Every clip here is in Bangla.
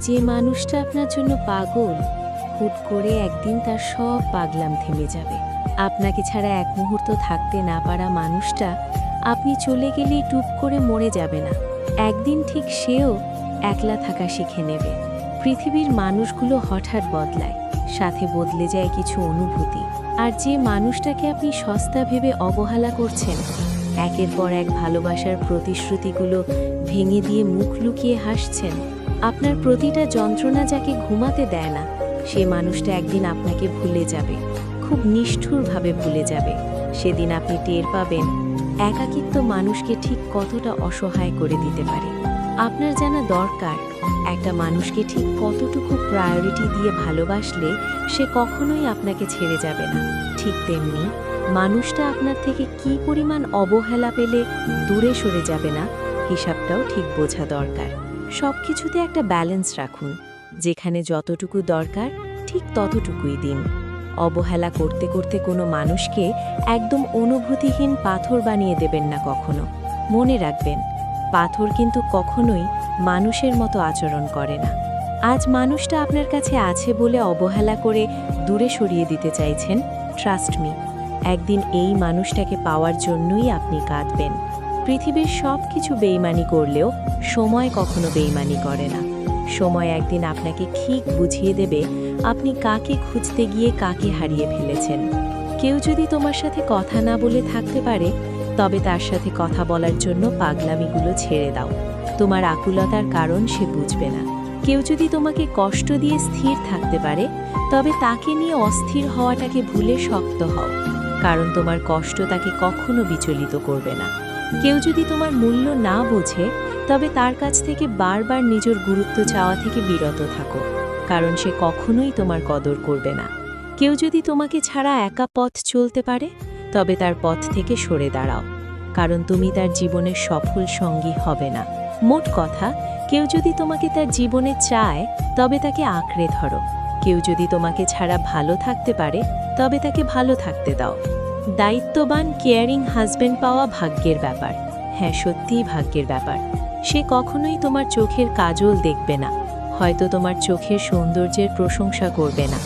যে মানুষটা আপনার জন্য পাগল, হুট করে একদিন তার সব পাগলাম থেমে যাবে। আপনাকে ছাড়া এক মুহূর্ত থাকতে না পারা মানুষটা আপনি চলে গেলেই টুপ করে মরে যাবে না। একদিন ঠিক সেও একলা থাকা শিখে নেবে। পৃথিবীর মানুষগুলো হঠাৎ বদলায়, সাথে বদলে যায় কিছু অনুভূতি। আর যে মানুষটাকে আপনি সস্তা ভেবে অবহেলা করছেন, একের পর এক ভালোবাসার প্রতিশ্রুতিগুলো ভেঙে দিয়ে মুখ লুকিয়ে হাসছেন আপনার প্রতিটা যন্ত্রণা যাকে ঘুমাতে দেয় না, সে মানুষটা একদিন আপনাকে ভুলে যাবে, খুব নিষ্ঠুরভাবে ভুলে যাবে। সেদিন আপনি টের পাবেন, একাকিত্ব মানুষকে ঠিক কতটা অসহায় করে দিতে পারে। আপনার জানা দরকার, একটা মানুষকে ঠিক কতটুকু প্রায়োরিটি দিয়ে ভালোবাসলে সে কখনোই আপনাকে ছেড়ে যাবে না। ঠিক তেমনি, মানুষটা আপনার থেকে কি পরিমাণ অবহেলা পেলে দূরে সরে যাবে না, হিসাবটাও ঠিক বোঝা দরকার। সব কিছুতে একটা ব্যালেন্স রাখুন, যেখানে যতটুকু দরকার, ঠিক ততটুকুই দিন। অবহেলা করতে করতে কোনো মানুষকে একদম অনুভূতিহীন পাথর বানিয়ে দেবেন না কখনো। মনে রাখবেন, পাথর কিন্তু কখনোই মানুষের মতো আচরণ করে না। আজ মানুষটা আপনার কাছে আছে বলে অবহেলা করে দূরে সরিয়ে দিতে চাইছেন ট্রাস্ট মি একদিন এই মানুষটাকে পাওয়ার জন্যই আপনি কাঁদবেন। পৃথিবীর সব কিছু বেইমানি করলেও সময় কখনো বেইমানি করে না। সময় একদিন আপনাকে ঠিক বুঝিয়ে দেবে আপনি কাকে খুঁজতে গিয়ে কাকে হারিয়ে ফেলেছেন। কেউ যদি তোমার সাথে কথা না বলে থাকতে পারে, তবে তার সাথে কথা বলার জন্য পাগলামিগুলো ছেড়ে দাও। তোমার আকুলতার কারণ সে বুঝবে না। কেউ যদি তোমাকে কষ্ট দিয়ে স্থির থাকতে পারে, তবে তাকে নিয়ে অস্থির হওয়াটাকে ভুলে শক্ত হও, কারণ তোমার কষ্ট তাকে কখনো বিচলিত করবে না। কেউ যদি তোমার মূল্য না বোঝে, তবে তার কাছ থেকে বারবার নিজের গুরুত্ব চাওয়া থেকে বিরত থাকো, কারণ সে কখনোই তোমার কদর করবে না। কেউ যদি তোমাকে ছাড়া একা পথ চলতে পারে, তবে তার পথ থেকে সরে দাঁড়াও, কারণ তুমি তার জীবনের সফল সঙ্গী হবে না। মোট কথা, কেউ যদি তোমাকে তার জীবনে চায়, তবে তাকে আঁকড়ে ধরো। কেউ যদি তোমাকে ছাড়া ভালো থাকতে পারে, তবে তাকে ভালো থাকতে দাও। দায়িত্ববান কেয়ারিং হাজবেন্ড পাওয়া ভাগ্যের ব্যাপার। হ্যাঁ সত্যিই ভাগ্যের ব্যাপার। সে কখনোই তোমার চোখের কাজল দেখবে না। হয়তো তোমার চোখের সৌন্দর্যের প্রশংসা করবে না।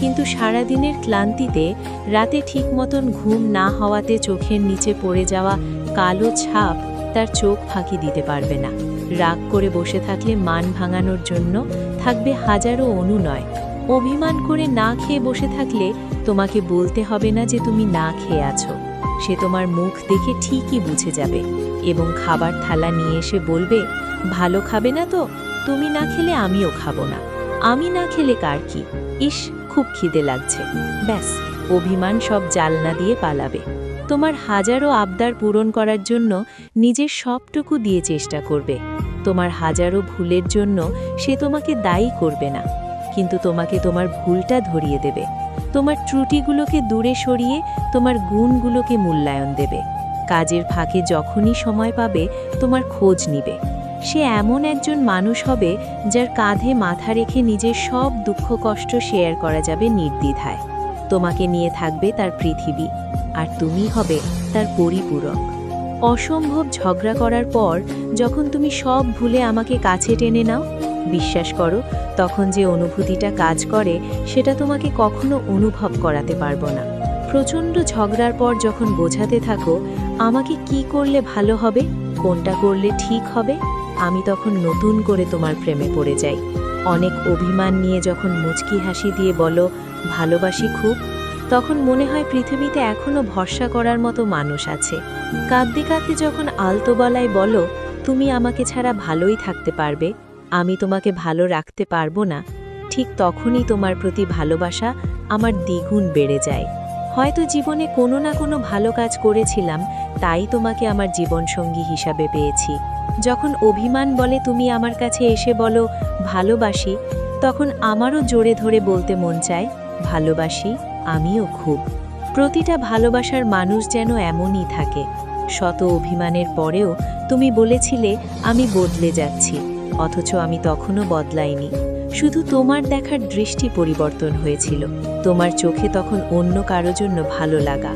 কিন্তু সারাদিনের ক্লান্তিতে, রাতে ঠিক মতন ঘুম না হওয়াতে চোখের নিচে পড়ে যাওয়া কালো ছাপ তার চোখ ফাঁকি দিতে পারবে না। রাগ করে বসে থাকলে মান ভাঙানোর জন্য থাকবে হাজারো অনুনয়। অভিমান করে না খেয়ে বসে থাকলে তোমাকে বলতে হবে না যে তুমি না খেয়ে আছো। সে তোমার মুখ দেখে ঠিকই বুঝে যাবে এবং খাবার থালা নিয়ে এসে বলবে, ভালো খাবে না তো? তুমি না খেলে আমিও খাব না। আমি না খেলে কার কি? ইস, খুব খিদে লাগছে। ব্যাস, অভিমান সব জালনা দিয়ে পালাবে। তোমার হাজারো আবদার পূরণ করার জন্য নিজের সবটুকু দিয়ে চেষ্টা করবে। তোমার হাজারো ভুলের জন্য সে তোমাকে দায়ী করবে না। কিন্তু তোমাকে তোমার ভুলটা ধরিয়ে দেবে। তোমার ত্রুটিগুলোকে দূরে সরিয়ে তোমার গুণগুলোকে মূল্যায়ন দেবে। কাজের ফাঁকে যখনই সময় পাবে, তোমার খোঁজ নিবে। সে এমন একজন মানুষ হবে যার কাঁধে মাথা রেখে নিজের সব দুঃখ কষ্ট শেয়ার করা যাবে নির্দ্বিধায়। তোমাকে নিয়ে থাকবে তার পৃথিবী, আর তুমি হবে তার পরিপূরক। অসম্ভব ঝগড়া করার পর যখন তুমি সব ভুলে আমাকে কাছে টেনে নাও, বিশ্বাস করো তখন যে অনুভূতিটা কাজ করে, সেটা তোমাকে কখনো অনুভব করাতে পারব না। প্রচণ্ড ঝগড়ার পর যখন বোঝাতে থাকো, আমাকে কি করলে ভালো হবে, কোনটা করলে ঠিক হবে, আমি তখন নতুন করে তোমার প্রেমে পড়ে যাই। অনেক অভিমান নিয়ে যখন মুচকি হাসি দিয়ে বলো, ভালোবাসি খুব, তখন মনে হয় পৃথিবীতে এখনও ভরসা করার মতো মানুষ আছে। কাঁদতে কাঁদতে যখন আলতো গলায় বলো, তুমি আমাকে ছাড়া ভালোই থাকতে পারবে আমি তোমাকে ভালো রাখতে পারব না। ঠিক তখনই তোমার প্রতি ভালোবাসা আমার দ্বিগুণ বেড়ে যায়। হয়তো জীবনে কোনো না কোনো ভালো কাজ করেছিলাম, তাই তোমাকে আমার জীবনসঙ্গী হিসাবে পেয়েছি। যখন অভিমান বলে তুমি আমার কাছে এসে বলো, ভালোবাসি তখন আমারও জোরে ধরে বলতে মন চায়, ভালোবাসি আমিও খুব। প্রতিটা ভালোবাসার মানুষ যেন এমনই থাকে। শত অভিমানের পরেও তুমি বলেছিলে, আমি বদলে যাচ্ছি। অথচ আমি তখনও বদলাইনি। শুধু তোমার দেখার দৃষ্টি পরিবর্তন হয়েছিল। তোমার চোখে তখন অন্য কারও জন্য ভালো লাগা।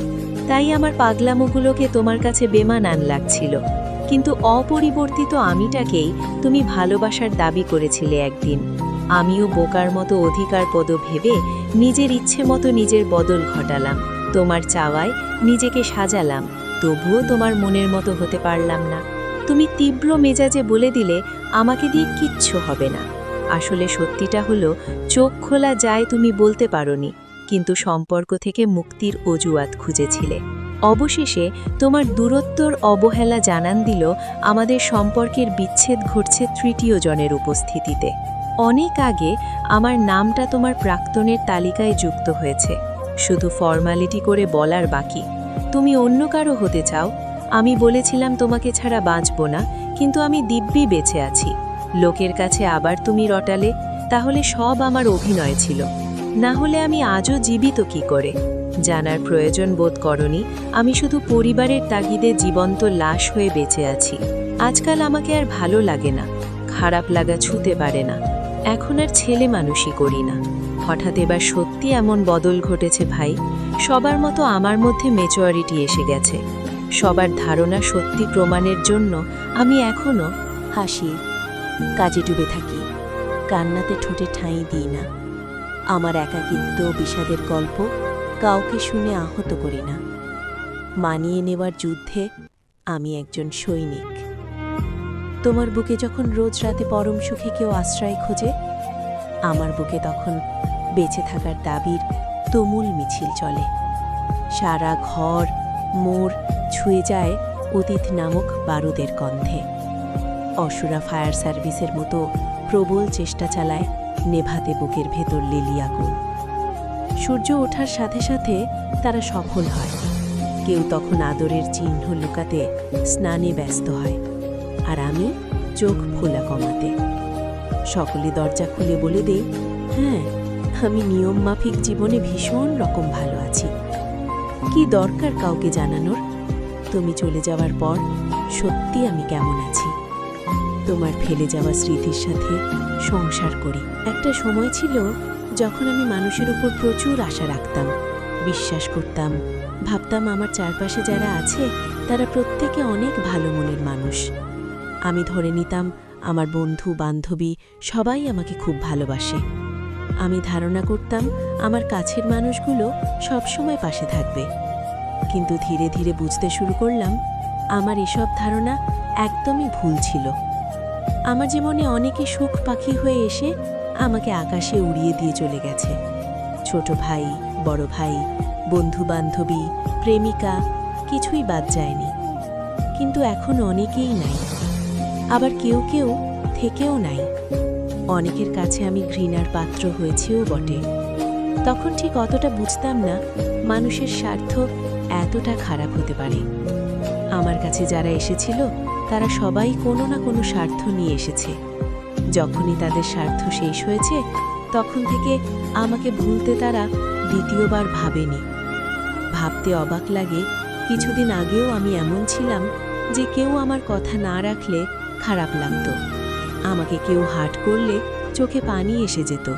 তাই আমার পাগলামোগুলোকে তোমার কাছে বেমানান লাগছিল। কিন্তু অপরিবর্তিত আমিটাকেই তুমি ভালোবাসার দাবি করেছিলে একদিন। আমিও বোকার মতো অধিকার পদ ভেবে নিজের ইচ্ছে মতো নিজের বদল ঘটালাম। তোমার চাওয়ায় নিজেকে সাজালাম। তবুও তোমার মনের মতো হতে পারলাম না। তুমি তীব্র মেজাজে বলে দিলে আমাকে দিয়ে কিচ্ছু হবে না। আসলে সত্যিটা হলো, চোখ খোলা যায় তুমি বলতে পারোনি, কিন্তু সম্পর্ক থেকে মুক্তির অজুয়াত খুঁজেছিলে। অবশেষে তোমার দূরত্বর অবহেলা জানান দিল আমাদের সম্পর্কের বিচ্ছেদ ঘটছে তৃতীয় জনের উপস্থিতিতে। অনেক আগে আমার নামটা তোমার প্রাক্তনের তালিকায় যুক্ত হয়েছে। শুধু ফর্মালিটি করে বলার বাকি। তুমি অন্য কারও হতে চাও আমি বলেছিলাম তোমাকে ছাড়া বাঁচব না, কিন্তু আমি দিব্যি বেঁচে আছি। লোকের কাছে আবার তুমি রটালে, তাহলে সব আমার অভিনয় ছিল। না হলে আমি আজও জীবিত কি করে? জানার প্রয়োজন বোধ করনি, আমি শুধু পরিবারের তাগিদে জীবন্ত লাশ হয়ে বেঁচে আছি। আজকাল আমাকে আর ভালো লাগে না, খারাপ লাগা ছুতে পারে না। এখন আর ছেলে মানুষই করি না। হঠাৎ এবার সত্যি এমন বদল ঘটেছে ভাই, সবার মতো আমার মধ্যে মেচুয়ারিটি এসে গেছে। সবার ধারণা সত্যি প্রমাণের জন্য আমি এখনও হাসি কাজে ডুবে থাকি। কান্নাতে ঠোঁটে ঠাঁই দিই না। আমার একাকিত্ব বিষাদের গল্প কাউকে শুনে আহত করি না। মানিয়ে নেওয়ার যুদ্ধে আমি একজন সৈনিক। তোমার বুকে যখন রোজ রাতে পরম সুখে কেউ আশ্রয় খোঁজে, আমার বুকে তখন বেঁচে থাকার দাবির তুমুল মিছিল চলে। সারা ঘর মোড় ছুঁয়ে যায় অতীত নামক বারুদের গন্ধে অসুরা ফায়ার সার্ভিসের মতো প্রবল চেষ্টা চালায় নেভাতে বুকের ভেতর লিলি আগুন সূর্য ওঠার সাথে সাথে তারা সফল হয়। কেউ তখন আদরের চিহ্ন লুকাতে স্নানে ব্যস্ত হয় আর আমি চোখ খোলা কমাতে। সকলে দরজা খুলে বলে দেই হ্যাঁ আমি নিয়ম মাফিক জীবনে ভীষণ রকম ভালো আছি। কি দরকার কাউকে জানানোর? তুমি চলে যাওয়ার পর সত্যি আমি কেমন আছি। তোমার ফেলে যাওয়া স্মৃতির সাথে সংসার করি। একটা সময় ছিল যখন আমি মানুষের উপর প্রচুর আশা রাখতাম, বিশ্বাস করতাম, ভাবতাম আমার চারপাশে যারা আছে, তারা প্রত্যেকে অনেক ভালো মনের মানুষ। আমি ধরে নিতাম, আমার বন্ধু, বান্ধবী সবাই আমাকে খুব ভালোবাসে। আমি ধারণা করতাম, আমার কাছের মানুষগুলো সবসময় পাশে থাকবে। কিন্তু ধীরে ধীরে বুঝতে শুরু করলাম, আমার এসব ধারণা একদমই ভুল ছিল। আমার জীবনে অনেকে সুখ পাখি হয়ে এসে আমাকে আকাশে উড়িয়ে দিয়ে চলে গেছে। ছোট ভাই, বড় ভাই, বন্ধু বান্ধবী, প্রেমিকা, কিছুই বাদ যায়নি। কিন্তু এখন অনেকেই নাই। আবার কেউ কেউ থেকেও নাই। অনেকের কাছে আমি ঘৃণার পাত্র হয়েছেও বটে। তখন ঠিক অতটা বুঝতাম না মানুষের স্বার্থ এতটা খারাপ হতে পারে। আমার কাছে যারা এসেছিল, তারা সবাই কোনো না কোনো স্বার্থ নিয়ে এসেছে। যখনই তাদের স্বার্থ শেষ হয়েছে, তখন থেকে আমাকে ভুলতে তারা দ্বিতীয়বার ভাবেনি। ভাবতে অবাক লাগে, কিছুদিন আগেও আমি এমন ছিলাম যে কেউ আমার কথা না রাখলে খারাপ লাগতো। আমাকে কেউ হাট করলে চোখে পানি এসে যেত।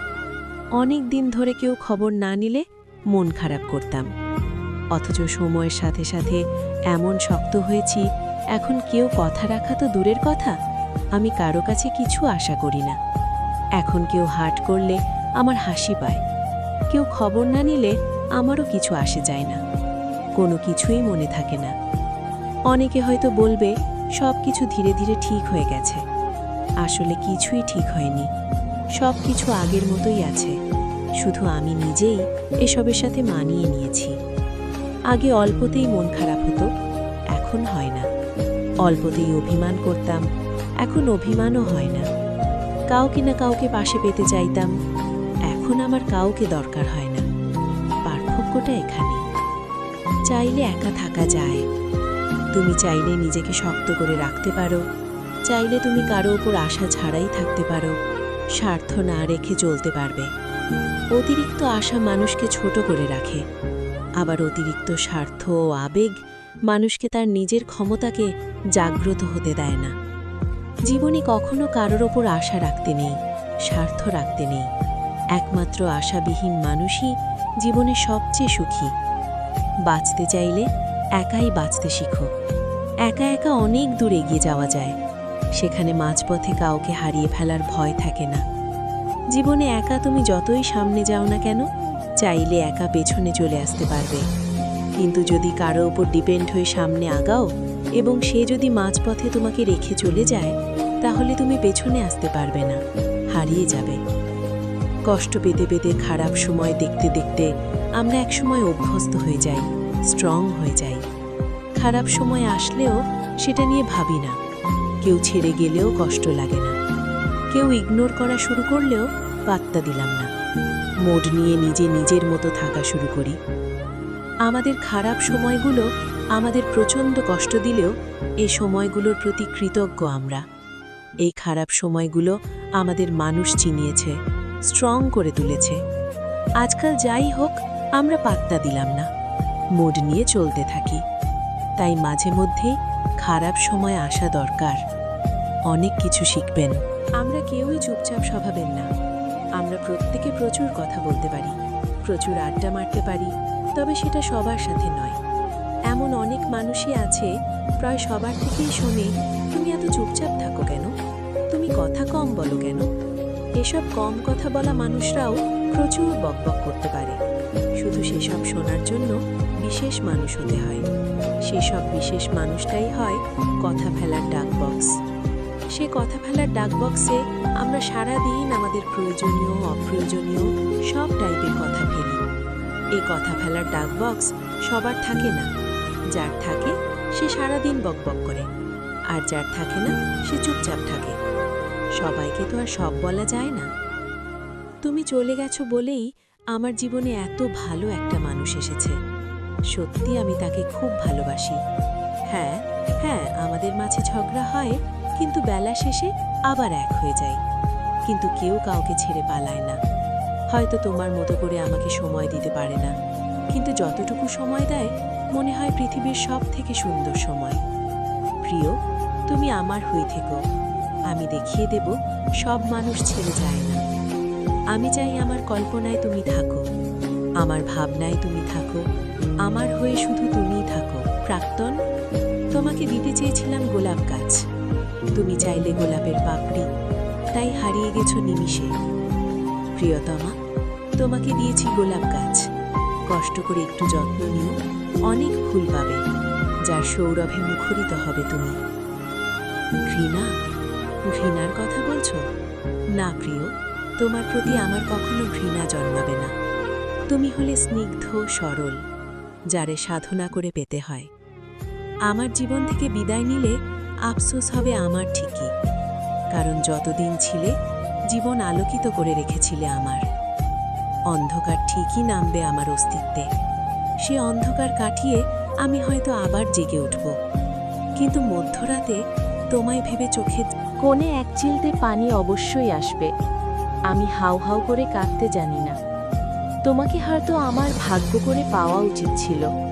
অনেক দিন ধরে কেউ খবর না নিলে মন খারাপ করতাম। অথচ সময়ের সাথে সাথে এমন শক্ত হয়েছি, এখন কেউ কথা রাখা তো দূরের কথা। আমি কারও কাছে কিছু আশা করি না। এখন কেউ হাট করলে আমার হাসি পায়। কেউ খবর না নিলে আমারও কিছু আসে যায় না। কোনো কিছুই মনে থাকে না। অনেকে হয়তো বলবে, সব কিছু ধীরে ধীরে ঠিক হয়ে গেছে। আসলে কিছুই ঠিক হয়নি। সব কিছু আগের মতোই আছে। শুধু আমি নিজেই এসবের সাথে মানিয়ে নিয়েছি। আগে অল্পতেই মন খারাপ হতো, এখন হয় না। অল্পতেই অভিমান করতাম, এখন অভিমানও হয় না। কাউকে না কাউকে পাশে পেতে চাইতাম, এখন আমার কাউকে দরকার হয় না। পার্থক্যটা এখানে। চাইলে একা থাকা যায়। তুমি চাইলে নিজেকে শক্ত করে রাখতে পারো, চাইলে তুমি কারও ওপর আশা ছাড়াই থাকতে পারো, স্বার্থ না রেখে চলতে পারবে। অতিরিক্ত আশা মানুষকে ছোট করে রাখে। আবার অতিরিক্ত স্বার্থ ও আবেগ মানুষকে তার নিজের ক্ষমতাকে জাগ্রত হতে দেয় না। জীবনে কখনো কারোর ওপর আশা রাখতে নেই, স্বার্থ রাখতে নেই। একমাত্র আশাবিহীন মানুষই জীবনে সবচেয়ে সুখী। বাঁচতে চাইলে একাই বাঁচতে শিখো। একা একা অনেক দূর এগিয়ে যাওয়া যায়। সেখানে মাঝপথে কাউকে হারিয়ে ফেলার ভয় থাকে না। জীবনে একা তুমি যতই সামনে যাও না কেন চাইলে একা পেছনে চলে আসতে পারবে। কিন্তু যদি কারও ওপর ডিপেন্ড হয়ে সামনে আগাও এবং সে যদি মাঝপথে তোমাকে রেখে চলে যায়, তাহলে তুমি পেছনে আসতে পারবে না, হারিয়ে যাবে। কষ্ট পেতে পেতে খারাপ সময় দেখতে দেখতে আমরা একসময় অভ্যস্ত হয়ে যাই স্ট্রং হয়ে যাই। খারাপ সময় আসলেও সেটা নিয়ে ভাবি না। কেউ ছেড়ে গেলেও কষ্ট লাগে না। কেউ ইগনোর করা শুরু করলেও পাত্তা দিলাম না। মোড নিয়ে নিজে নিজের মতো থাকা শুরু করি। আমাদের খারাপ সময়গুলো আমাদের প্রচণ্ড কষ্ট দিলেও এই সময়গুলোর প্রতি কৃতজ্ঞ আমরা। এই খারাপ সময়গুলো আমাদের মানুষ চিনিয়েছে, স্ট্রং করে তুলেছে। আজকাল যাই হোক, আমরা পাত্তা দিলাম না। মোড নিয়ে চলতে থাকি। তাই মাঝে মধ্যেই খারাপ সময় আসা দরকার। অনেক কিছু শিখবেন। আমরা কেউই চুপচাপ স্বভাবের না। আমরা প্রত্যেকে প্রচুর কথা বলতে পারি, প্রচুর আড্ডা মারতে পারি, তবে সেটা সবার সাথে নয়। এমন অনেক মানুষই আছে, প্রায় সবার থেকেই শোনে, তুমি এত চুপচাপ থাকো কেন? তুমি কথা কম বলো কেন? এসব কম কথা বলা মানুষরাও প্রচুর বকবক করতে পারে। শুধু সেসব শোনার জন্য বিশেষ মানুষ হতে হয়। সেসব বিশেষ মানুষটাই হয় কথা ফেলার ডাক বক্স সে কথা ফেলার ডাক বক্সে আমরা সারা দিন আমাদের প্রয়োজনীয়, অপ্রয়োজনীয় সব টাইপের কথা ফেলি। এই কথা ফেলার ডাকবক্স সবার থাকে না। যার থাকে, সে সারা দিন বকবক করে। আর যার থাকে না, সে চুপচাপ থাকে। সবাইকে তো আর সব বলা যায় না। তুমি চলে গেছো বলেই আমার জীবনে এত ভালো একটা মানুষ এসেছে। সত্যি আমি তাকে খুব ভালোবাসি। হ্যাঁ হ্যাঁ আমাদের মাঝে ঝগড়া হয় কিন্তু বেলা শেষে আবার এক হয়ে যায়। কিন্তু কেউ কাউকে ছেড়ে পালায় না। হয়তো তোমার মতো করে আমাকে সময় দিতে পারে না। কিন্তু যতটুকু সময় দেয়, মনে হয় পৃথিবীর সব থেকে সুন্দর সময়। প্রিয়, তুমি আমার হয়ে থেকো। আমি দেখিয়ে দেব, সব মানুষ ছেড়ে যায় না। আমি চাই আমার কল্পনায় তুমি থাকো। আমার ভাবনায় তুমি থাকো। আমার হয়ে শুধু তুমিই থাকো। প্রাক্তন, তোমাকে দিতে চেয়েছিলাম গোলাপ গাছ। তুমি চাইলে গোলাপের পাপড়ি, তাই হারিয়ে গেছো নিমিষে। প্রিয়তমা, তোমাকে দিয়েছি গোলাপ গাছ। কষ্ট করে একটু যত্ন নিও, অনেক ফুল পাবে, যার সৌরভে মুখরিত হবে তুমি। ঘৃণা, ঘৃণার কথা বলছো? না প্রিয়, তোমার প্রতি আমার কখনো ঘৃণা জন্মাবে না। তুমি হলে স্নিগ্ধ, সরল, যারে সাধনা করে পেতে হয়। আমার জীবন থেকে বিদায় নিলে আফসোস হবে আমার ঠিকই। কারণ যতদিন ছিলে, জীবন আলোকিত করে রেখেছিলে আমার। অন্ধকার ঠিকই নামবে আমার অস্তিত্বে। সে অন্ধকার কাটিয়ে আমি হয়তো আবার জেগে উঠব। কিন্তু মধ্যরাতে তোমায় ভেবে চোখে কোণে এক চিলতে পানি অবশ্যই আসবে। আমি হাউ হাউ করে কাঁদতে জানি না। তোমাকে হয়তো আমার ভাগ্য করে পাওয়া উচিত ছিল।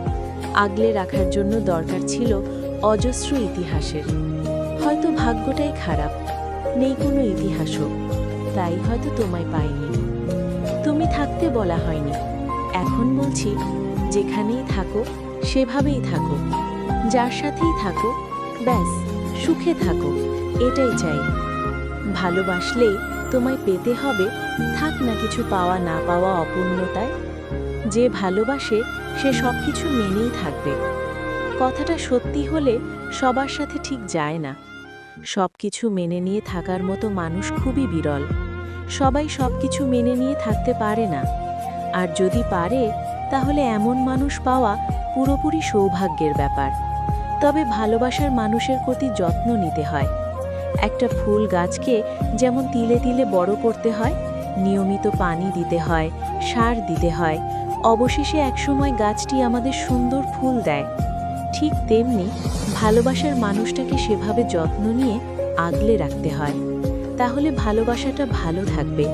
আগলে রাখার জন্য দরকার ছিল অজস্র ইতিহাসের। হয়তো ভাগ্যটাই খারাপ, নেই কোনো ইতিহাসও, তাই হয়তো তোমায় পাইনি। তুমি থাকতে বলা হয়নি। এখন বলছি, যেখানেই থাকো, সেভাবেই থাকো। যার সাথেই থাকো, ব্যাস, সুখে থাকো, এটাই চাই। ভালোবাসলেই তোমায় পেতে হবে, থাক না কিছু পাওয়া, না পাওয়া অপূর্ণতায়। যে ভালোবাসে, সে সব কিছু মেনেই থাকবে। কথাটা সত্যি হলে সবার সাথে ঠিক যায় না। সব কিছু মেনে নিয়ে থাকার মতো মানুষ খুবই বিরল। সবাই সব কিছু মেনে নিয়ে থাকতে পারে না। আর যদি পারে, তাহলে এমন মানুষ পাওয়া পুরোপুরি সৌভাগ্যের ব্যাপার। তবে ভালোবাসার মানুষের প্রতি যত্ন নিতে হয়। একটা ফুল গাছকে যেমন তিলে তিলে বড় করতে হয়, নিয়মিত পানি দিতে হয়, সার দিতে হয়, অবশেষে একসময় গাছটি আমাদের সুন্দর ফুল দেয়। ঠিক তেমনি ভালোবাসার মানুষটাকে সেভাবে যত্ন নিয়ে আগলে রাখতে হয়। তাহলে ভালোবাসাটা ভালো থাকবে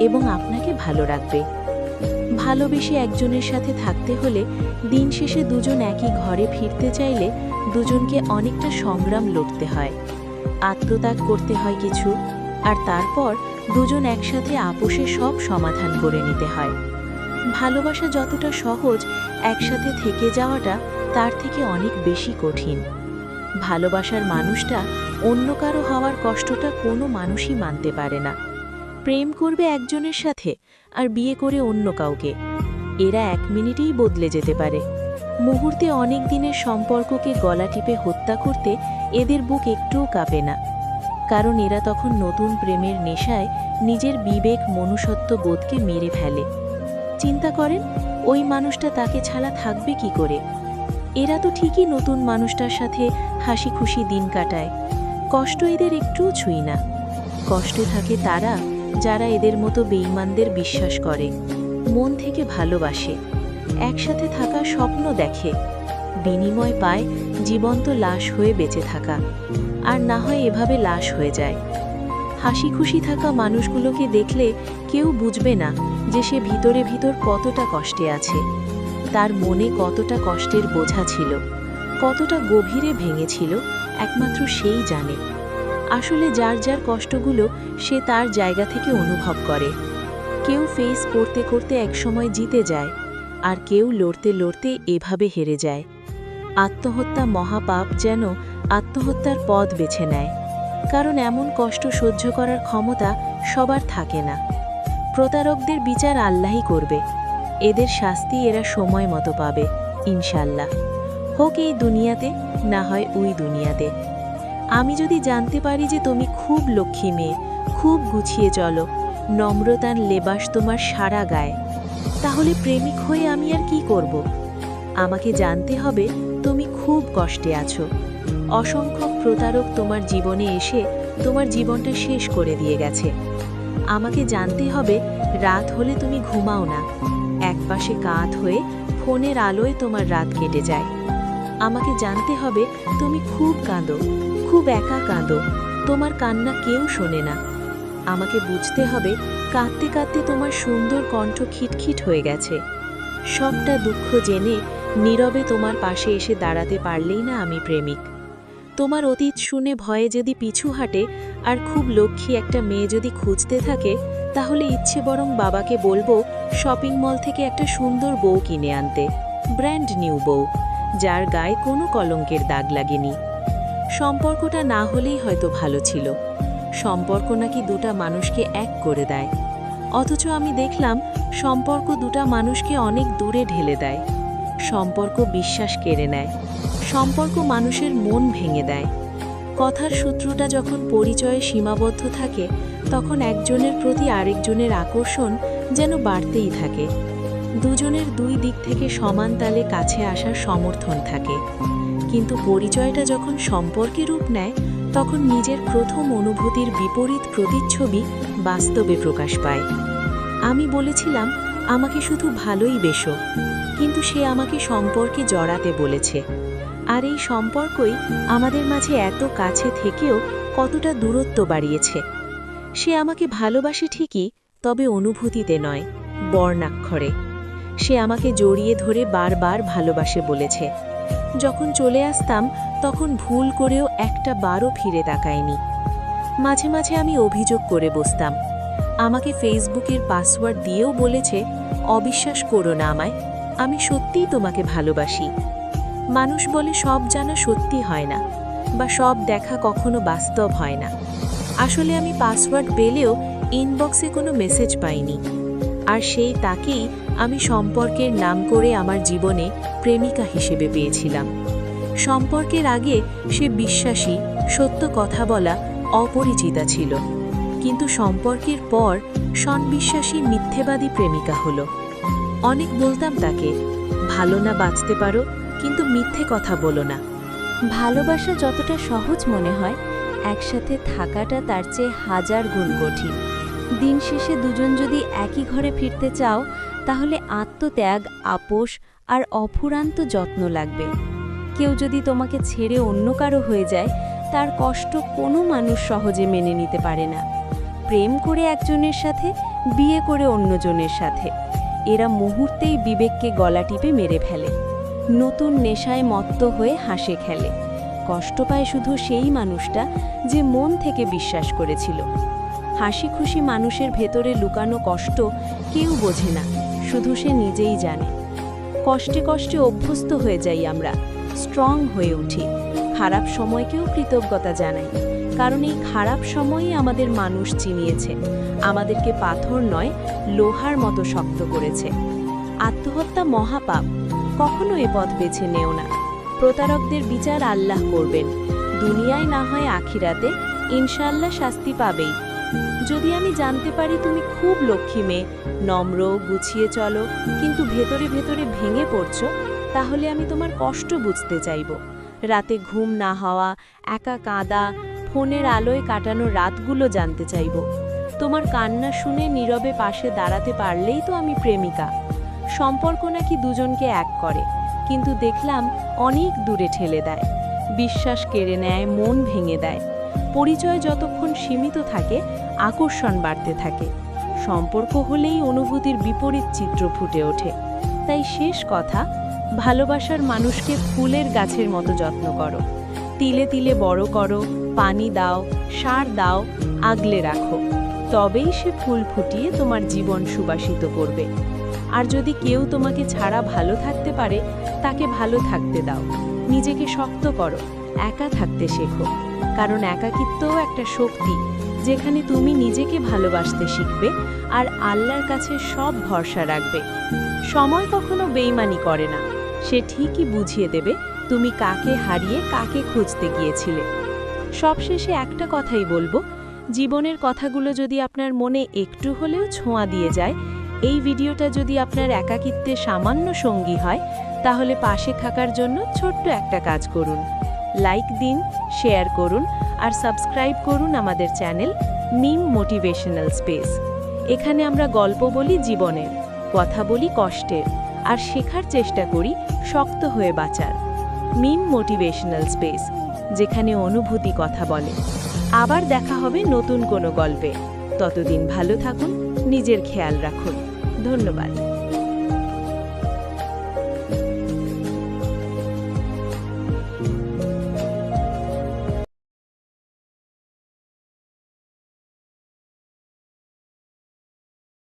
এবং আপনাকে ভালো রাখবে। ভালোবেসে একজনের সাথে থাকতে হলে দিন শেষে দুজন একই ঘরে ফিরতে চাইলে দুজনকে অনেকটা সংগ্রাম লড়তে হয়। আত্মত্যাগ করতে হয় কিছু, আর তারপর দুজন একসাথে আপোষে সব সমাধান করে নিতে হয়। ভালোবাসা যতটা সহজ একসাথে থেকে যাওয়াটা তার থেকে অনেক বেশি কঠিন। ভালোবাসার মানুষটা অন্য কারও হওয়ার কষ্টটা কোনো মানুষই মানতে পারে না। প্রেম করবে একজনের সাথে আর বিয়ে করে অন্য কাউকে। এরা এক মিনিটেই বদলে যেতে পারে। মুহূর্তে অনেক দিনের সম্পর্ককে গলা টিপে হত্যা করতে এদের বুক একটুও কাঁপে না। কারণ এরা তখন নতুন প্রেমের নেশায় নিজের বিবেক, মনুষ্যত্ব বোধকে মেরে ফেলে। চিন্তা করেন, ওই মানুষটা তাকে ছাড়া থাকবে কি করে? এরা তো ঠিকই নতুন মানুষটার সাথে হাসি খুশি দিন কাটায়। কষ্ট এদের একটুও ছুঁই না। কষ্টে থাকে তারা, যারা এদের মতো বেঈমানদের বিশ্বাস করে। মন থেকে ভালোবাসে। একসাথে থাকার স্বপ্ন দেখে। বিনিময় পায় জীবন্ত লাশ হয়ে বেঁচে থাকা। আর না হয় এভাবে লাশ হয়ে যায়। হাসি খুশি থাকা মানুষগুলোকে দেখলে কেউ বুঝবে না যে সে ভিতরে ভিতর কতটা কষ্টে আছে। তার মনে কতটা কষ্টের বোঝা ছিল, কতটা গভীরে ভেঙেছিল, একমাত্র সেই জানে। আসলে যার যার কষ্টগুলো সে তার জায়গা থেকে অনুভব করে। কেউ ফেস করতে করতে একসময় জিতে যায়, আর কেউ লড়তে লড়তে এভাবে হেরে যায়। আত্মহত্যা মহাপাপ যেন আত্মহত্যার পথ বেছে নেয়, কারণ এমন কষ্ট সহ্য করার ক্ষমতা সবার থাকে না। প্রতারকদের বিচার আল্লাহই করবে। এদের শাস্তি এরা সময় মতো পাবে, ইনশাল্লাহ। হোক এই দুনিয়াতে, না হয় ওই দুনিয়াতে। আমি যদি জানতে পারি যে তুমি খুব লক্ষ্মী মেয়ে, খুব গুছিয়ে চলো, নম্রতার লেবাস তোমার সারা গায়ে, তাহলে প্রেমিক হয়ে আমি আর কি করব? আমাকে জানতে হবে তুমি খুব কষ্টে আছো। অসংখ্য প্রতারক তোমার জীবনে এসে তোমার জীবনটা শেষ করে দিয়ে গেছে। আমাকে জানতে হবে রাত হলে তুমি ঘুমাও না। একপাশে কাঁধ হয়ে ফোনের আলোয় তোমার রাত কেটে যায়। আমাকে জানতে হবে তুমি খুব কাঁদো, খুব একা কাঁদো, তোমার কান্না কেউ শোনে না। আমাকে বুঝতে হবে কাঁদতে কাঁদতে তোমার সুন্দর কণ্ঠ খিটখিট হয়ে গেছে। সবটা দুঃখ জেনে নীরবে তোমার পাশে এসে দাঁড়াতে পারলেই না আমি প্রেমিক। তোমার অতীত শুনে ভয়ে যদি পিছু হাঁটে আর খুব লক্ষ্মী একটা মেয়ে যদি খুঁজতে থাকে তাহলে ইচ্ছে বরং বাবাকে বলব শপিং মল থেকে একটা সুন্দর বউ কিনে আনতে, ব্র্যান্ড নিউ বউ, যার গায়ে কোনো কলঙ্কের দাগ লাগেনি। সম্পর্কটা না হলেই হয়তো ভালো ছিল। সম্পর্ক নাকি দুটা মানুষকে এক করে দেয়। অথচ আমি দেখলাম সম্পর্ক দুটা মানুষকে অনেক দূরে ঢেলে দেয়। সম্পর্ক বিশ্বাস কেড়ে নেয়। সম্পর্ক মানুষের মন ভেঙে দেয়। কথার সূত্রটা যখন পরিচয়ে সীমাবদ্ধ থাকে তখন একজনের প্রতি আরেকজনের আকর্ষণ যেন বাড়তেই থাকে। দুজনের দুই দিক থেকে সমান তালে কাছে আসার সমর্থন থাকে। কিন্তু পরিচয়টা যখন সম্পর্কে রূপ নেয়, তখন নিজের প্রথম অনুভূতির বিপরীত প্রতিচ্ছবি বাস্তবে প্রকাশ পায়। আমি বলেছিলাম, আমাকে শুধু ভালোই বেশো কিন্তু সে আমাকে সম্পর্কে জড়াতে বলেছে। আর এই সম্পর্কই আমাদের মাঝে এত কাছে থেকেও কতটা দূরত্ব বাড়িয়েছে। সে আমাকে ভালোবাসে ঠিকই, তবে অনুভূতিতে নয়, বর্ণাক্ষরে। সে আমাকে জড়িয়ে ধরে বারবার ভালোবাসে বলেছে। যখন চলে আসতাম, তখন ভুল করেও একটা বারও ফিরে তাকায়নি। মাঝে মাঝে আমি অভিযোগ করে বসতাম। আমাকে ফেসবুকের পাসওয়ার্ড দিয়েও বলেছে, অবিশ্বাস করো না আমায়, আমি সত্যিই তোমাকে ভালোবাসি। মানুষ বলে, সব জানা সত্যি হয় না, বা সব দেখা কখনো বাস্তব হয় না। আসলে আমি পাসওয়ার্ড পেলেও ইনবক্সে কোনো মেসেজ পাইনি। আর সেই তাকেই আমি সম্পর্কের নাম করে আমার জীবনে প্রেমিকা হিসেবে পেয়েছিলাম। সম্পর্কের আগে সে বিশ্বাসী, সত্য কথা বলা অপরিচিতা ছিল। কিন্তু সম্পর্কের পর সনবিশ্বাসী মিথ্যেবাদী প্রেমিকা হলো। অনেক বলতাম তাকে, ভালো না বাঁচতে পারো, কিন্তু মিথ্যে কথা বলো না। ভালোবাসা যতটা সহজ মনে হয় একসাথে থাকাটা তার চেয়ে হাজার গুণ কঠিন। দিন শেষে দুজন যদি একই ঘরে ফিরতে চাও, তাহলে আত্মত্যাগ, আপোষ আর অফুরান্ত যত্ন লাগবে। কেউ যদি তোমাকে ছেড়ে অন্য কারও হয়ে যায়, তার কষ্ট কোনো মানুষ সহজে মেনে নিতে পারে না। প্রেম করে একজনের সাথে, বিয়ে করে অন্যজনের সাথে। এরা মুহূর্তেই বিবেককে গলা টিপে মেরে ফেলে। নতুন নেশায় মত্ত হয়ে হাসে খেলে। কষ্ট পায় শুধু সেই মানুষটা যে মন থেকে বিশ্বাস করেছিল। হাসি খুশি মানুষের ভেতরে লুকানো কষ্ট কেউ বোঝে না, শুধু সে নিজেই জানে। কষ্টে কষ্টে অভ্যস্ত হয়ে যাই আমরা স্ট্রং হয়ে উঠি। খারাপ সময়কেও কৃতজ্ঞতা জানাই, কারণ এই খারাপ সময়ই আমাদের মানুষ চিনিয়েছে, আমাদেরকে পাথর নয়, লোহার মতো শক্ত করেছে। আত্মহত্যা মহাপাপ, কখনো এ পথ বেছে নেও না। প্রতারকদের বিচার আল্লাহ করবেন। দুনিয়ায় না হয় আখিরাতে ইনশাল্লাহ শাস্তি পাবেই। যদি আমি জানতে পারি তুমি খুব লক্ষ্মী মেয়ে, নম্র, গুছিয়ে চলো, কিন্তু ভেতরে ভেতরে ভেঙে পড়ছো, তাহলে আমি তোমার কষ্ট বুঝতে চাইব। রাতে ঘুম না হওয়া, একা কাঁদা, ফোনের আলোয় কাটানো রাতগুলো জানতে চাইব। তোমার কান্না শুনে নীরবে পাশে দাঁড়াতে পারলেই তো আমি প্রেমিকা। সম্পর্ক নাকি দুজনকে এক করে। কিন্তু দেখলাম অনেক দূরে ঠেলে দেয়। বিশ্বাস কেড়ে নেয়, মন ভেঙে দেয়। পরিচয় যতক্ষণ সীমিত থাকে, আকর্ষণ বাড়তে থাকে। সম্পর্ক হলেই অনুভূতির বিপরীত চিত্র ফুটে ওঠে। তাই শেষ কথা, ভালোবাসার মানুষকে ফুলের গাছের মতো যত্ন করো। তিলে তিলে বড় করো, পানি দাও, সার দাও, আগলে রাখো। তবেই সে ফুল ফুটিয়ে তোমার জীবন সুবাসিত করবে। আর যদি কেউ তোমাকে ছাড়া ভালো থাকতে পারে তাকে ভালো থাকতে দাও। নিজেকে শক্ত করো, একা থাকতে শেখো। কারণ একাকিত্বও একটা শক্তি, যেখানে তুমি নিজেকে ভালোবাসতে শিখবে আর আল্লাহর কাছে সব ভরসা রাখবে। সময় কখনো বেইমানি করে না। সে ঠিকই বুঝিয়ে দেবে তুমি কাকে হারিয়ে কাকে খুঁজতে গিয়েছিলে। সবশেষে একটা কথাই বলব, জীবনের কথাগুলো যদি আপনার মনে একটু হলেও ছোঁয়া দিয়ে যায় এই ভিডিওটা যদি আপনার একাকিত্বে সামান্য সঙ্গী হয়, তাহলে পাশে থাকার জন্য ছোট্ট একটা কাজ করুন। লাইক দিন শেয়ার করুন, আর সাবস্ক্রাইব করুন আমাদের চ্যানেল মিম মোটিভেশনাল স্পেস এখানে আমরা গল্প বলি জীবনের কথা বলি কষ্টের আর শেখার চেষ্টা করি শক্ত হয়ে বাঁচার। মিম মোটিভেশনাল স্পেস যেখানে অনুভূতি কথা বলে। আবার দেখা হবে নতুন কোনো গল্পে। ততদিন ভালো থাকুন, নিজের খেয়াল রাখুন। ধন্যবাদ।